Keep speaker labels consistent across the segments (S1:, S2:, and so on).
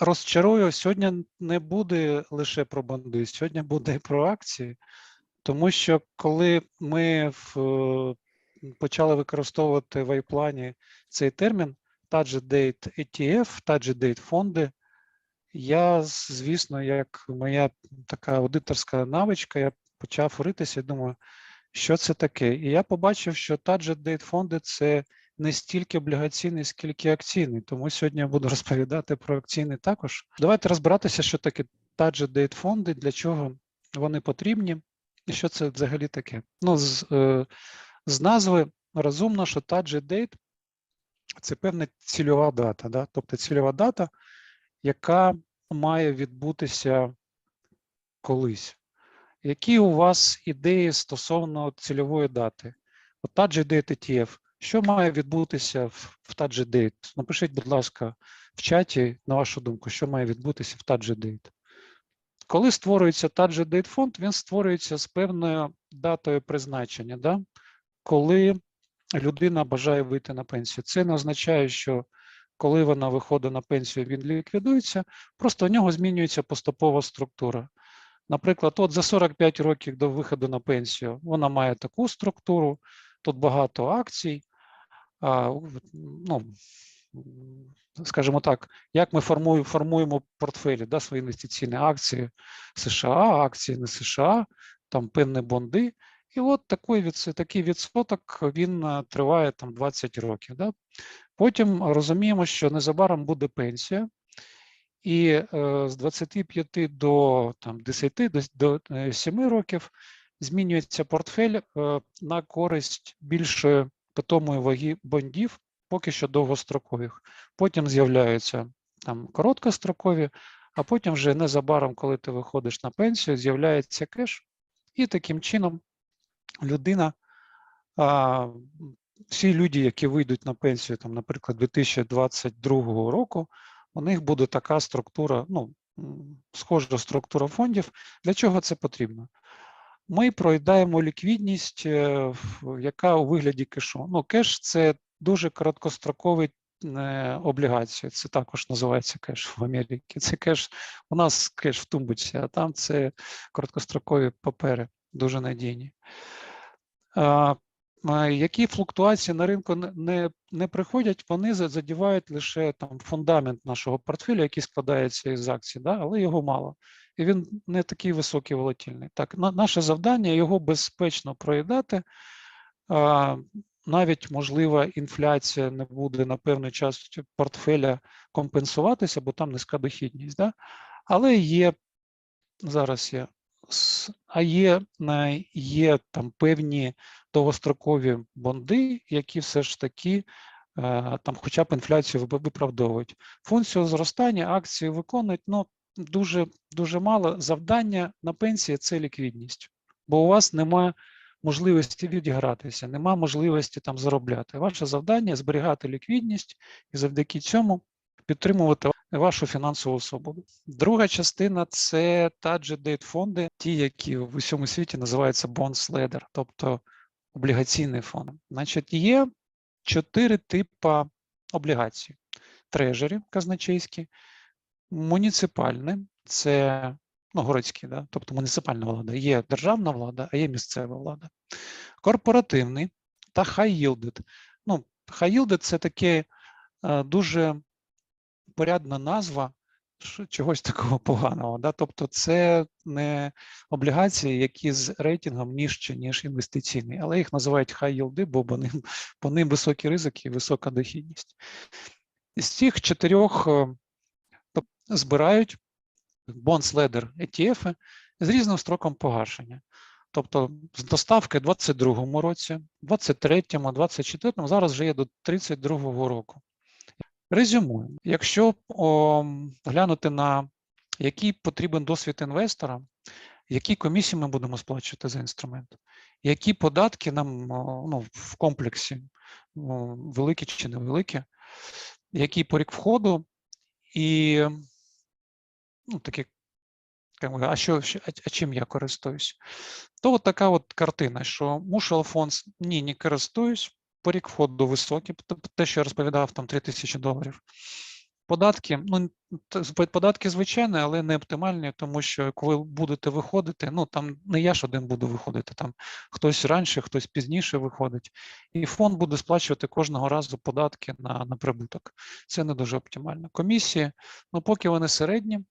S1: розчарую, сьогодні не буде лише про банди, сьогодні буде про акції, тому що коли ми в, е, почали використовувати в iPlan цей термін Date ETF, Date фонди, я, звісно, як моя така аудиторська навичка, я почав ритися і думаю, що це таке? І я побачив, що Date фонди це не стільки облігаційний, скільки акційний. Тому сьогодні я буду розповідати про акційний також. Давайте розбиратися, що таке Date фонди, для чого вони потрібні, і що це взагалі таке. Ну, з, е, з назви розумно, що Date – це певна цільова дата, да? тобто цільова дата, яка має відбутися колись. Які у вас ідеї стосовно цільової дати? От Date ETF. Що має відбутися в в Target Напишіть, будь ласка, в чаті, на вашу думку, що має відбутися в Date. Коли створюється Target фонд, він створюється з певною датою призначення, да? коли людина бажає вийти на пенсію. Це не означає, що коли вона виходить на пенсію, він ліквідується, просто у нього змінюється поступова структура. Наприклад, от за 45 років до виходу на пенсію вона має таку структуру, тут багато акцій. Ну, скажімо так, як ми формуємо, формуємо портфелі, да, свої інвестиційні акції США, акції не США, там певні бонди. І от такий, такий відсоток він е, триває там 20 років. Да? Потім розуміємо, що незабаром буде пенсія, і е, з 25 до там, 10 до, до е, 7 років змінюється портфель е, на користь більшої питомої ваги бондів, поки що довгострокових. Потім з'являються там короткострокові, а потім вже незабаром, коли ти виходиш на пенсію, з'являється кеш, і таким чином людина, а, всі люди, які вийдуть на пенсію, там, наприклад, 2022 року, у них буде така структура, ну, схожа структура фондів. Для чого це потрібно? Ми проїдаємо ліквідність, е, яка у вигляді кешу. Ну, кеш це дуже короткострокові е, облігації. Це також називається кеш в Америці. Це кеш, у нас кеш в тумбуці, а там це короткострокові папери, дуже надійні. Які флуктуації на ринку не, не, приходять, вони задівають лише там фундамент нашого портфеля, який складається із акцій, да? але його мало. І він не такий високий волатильний. Так, на, наше завдання його безпечно проїдати. А, навіть можлива інфляція не буде на певну частину портфеля компенсуватися, бо там низька дохідність. Да? Але є зараз є, а є, є там певні довгострокові бонди, які все ж таки е, там хоча б інфляцію виправдовують. Функцію зростання акції виконують ну, дуже, дуже мало. Завдання на пенсії це ліквідність, бо у вас немає можливості відігратися, немає можливості там заробляти. Ваше завдання зберігати ліквідність і завдяки цьому підтримувати вашу фінансову свободу. Друга частина це date фонди, ті, які в усьому світі називаються ladder, тобто облігаційний фонд. Значить, є чотири типи облігацій: трежері казначейські, муніципальні, це ну, городські, да? тобто муніципальна влада. Є державна влада, а є місцева влада. Корпоративний та yielded. Ну, yielded – це таке е, дуже порядна назва чогось такого поганого. Да? Тобто це не облігації, які з рейтингом нижче, ніж інвестиційний, але їх називають high yield, бо по ним, по ним високі ризики і висока дохідність. З цих чотирьох е, тоб- збирають ladder ETF з різним строком погашення. Тобто з доставки в 22-му році, 23-му, 24-му, зараз вже є до 32-го року. Резюмуємо. Якщо о, глянути на який потрібен досвід інвестора, які комісії ми будемо сплачувати за інструмент, які податки нам ну, в комплексі, великі чи невеликі, який порік входу, і ну, такі, а, що, а, чим я користуюсь? То от така от картина, що mutual funds ні, не користуюсь, порік входу високий, те, що я розповідав, там 3 тисячі доларів. Податки, ну податки звичайні, але не оптимальні, тому що коли будете виходити, ну там не я ж один буду виходити, там хтось раніше, хтось пізніше виходить, і фонд буде сплачувати кожного разу податки на, на прибуток. Це не дуже оптимально. Комісії, ну поки вони середні,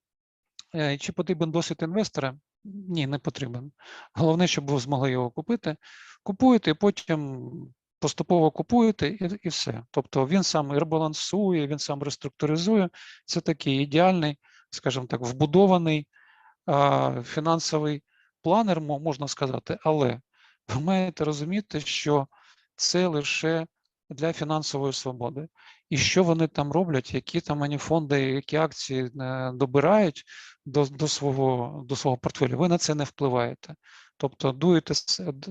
S1: Е, Чи потрібен досвід інвестора? Ні, не потрібен. Головне, щоб ви змогли його купити. Купуєте і потім поступово купуєте і, і все. Тобто він сам і ребалансує, він сам реструктуризує. Це такий ідеальний, скажімо так, вбудований а, фінансовий планер, можна сказати, але ви маєте розуміти, що це лише для фінансової свободи. І що вони там роблять, які там вони фонди, які акції е, добирають до, до, свого, до свого портфелю, ви на це не впливаєте. Тобто do it,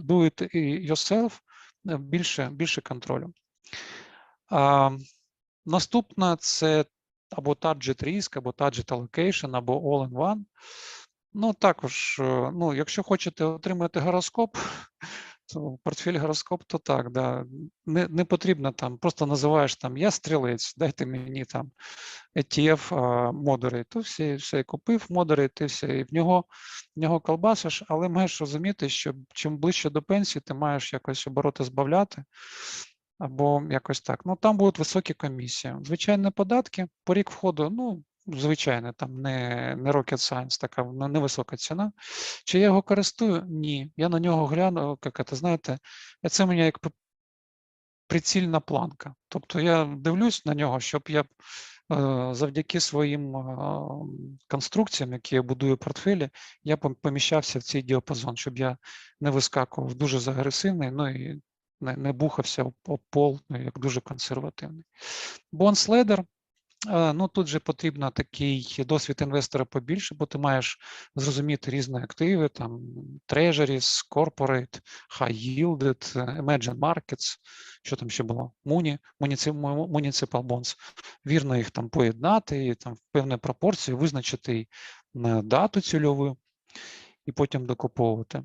S1: do it yourself, більше, більше контролю. А, наступна це або target risk, або target allocation, або all-in-one. Ну, також, е, ну, якщо хочете отримати гороскоп, портфель гороскоп, то так, да. Не, не потрібно там, просто називаєш там я стрілець, дайте мені там ETF модери. То все, все купив модери, ти все, і в нього, в нього колбасиш, але маєш розуміти, що чим ближче до пенсії, ти маєш якось обороти збавляти. Або якось так. Ну, там будуть високі комісії. Звичайні податки, порік входу, ну, звичайно, там не, не rocket science, така невисока ціна. Чи я його користую? Ні. Я на нього гляну, як це, знаєте, це мені як прицільна планка. Тобто я дивлюсь на нього, щоб я е, завдяки своїм е, конструкціям, які я будую в портфелі, я поміщався в цей діапазон, щоб я не вискакував дуже загресивний, ну і не, не бухався об пол, ну, як дуже консервативний. Бонследер. Ну, тут же потрібно такий досвід інвестора побільше, бо ти маєш зрозуміти різні активи, там treasuries, corporate, high yielded, е, emerging markets, що там ще було, Муні, municipal bonds. Вірно їх там поєднати і там в певні пропорції визначити е, дату цільову і потім докуповувати.